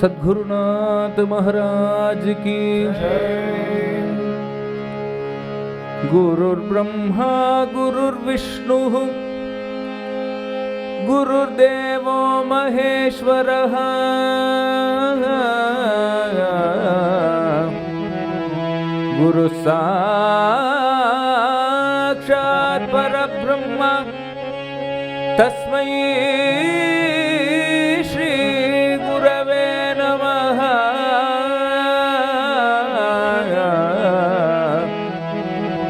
सद्गुरुनाथ महाराज की। गुरुर्ब्रह्मा गुरुर्विष्णुः गुरुर्देवो महेश्वर। गुरु साक्षात् परब्रह्म तस्मै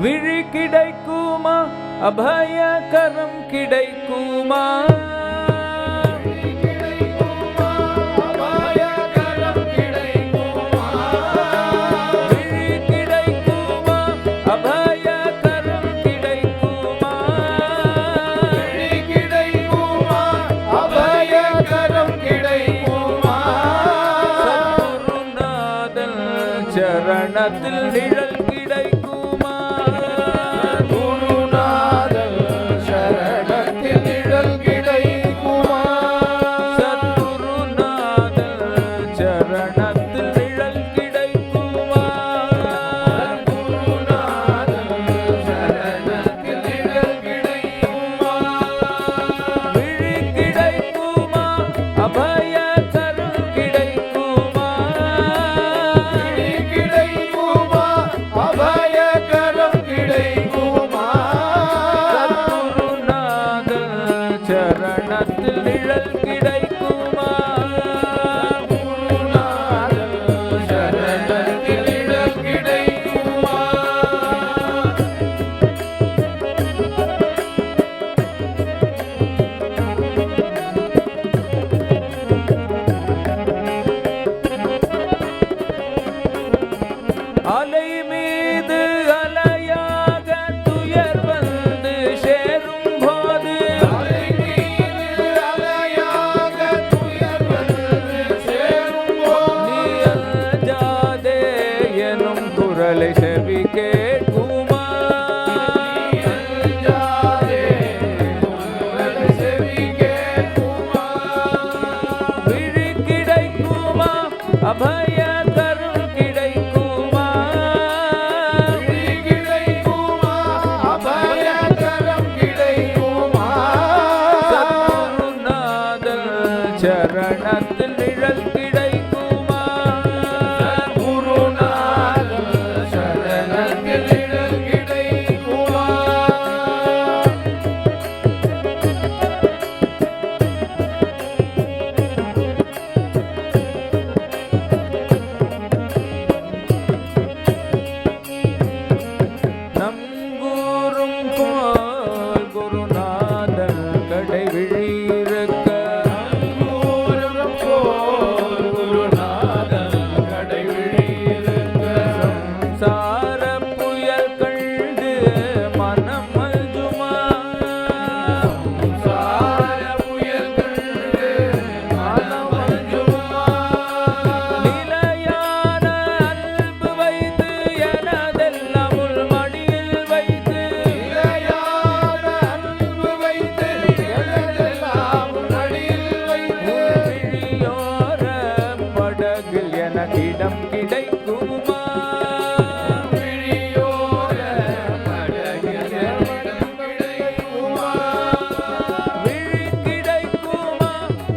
விழி கிடைக்குமா? அபயகரம் கிடைக்குமா? சரணத்தில் நிழல் கிடைக்குமா.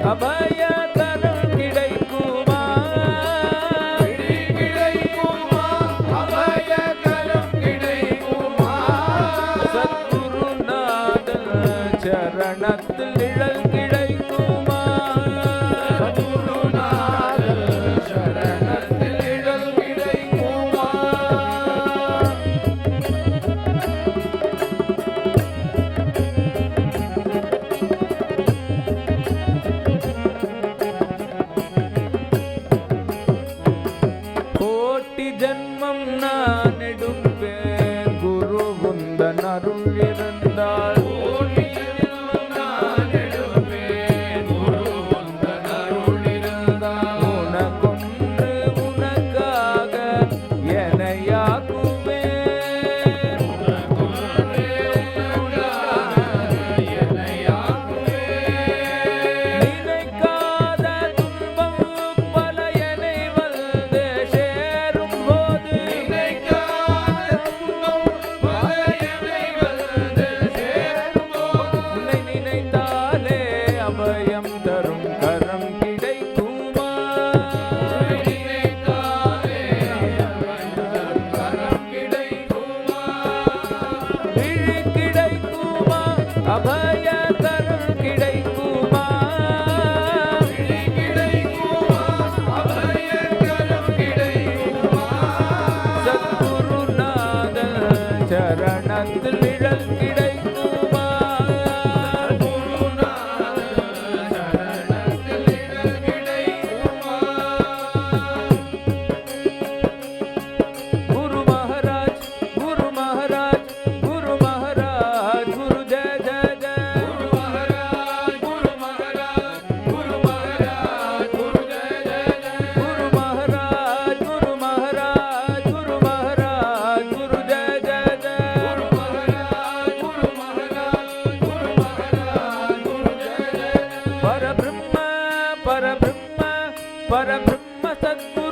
Tá Abai. सभ పరబ్రహ్మ సద్గు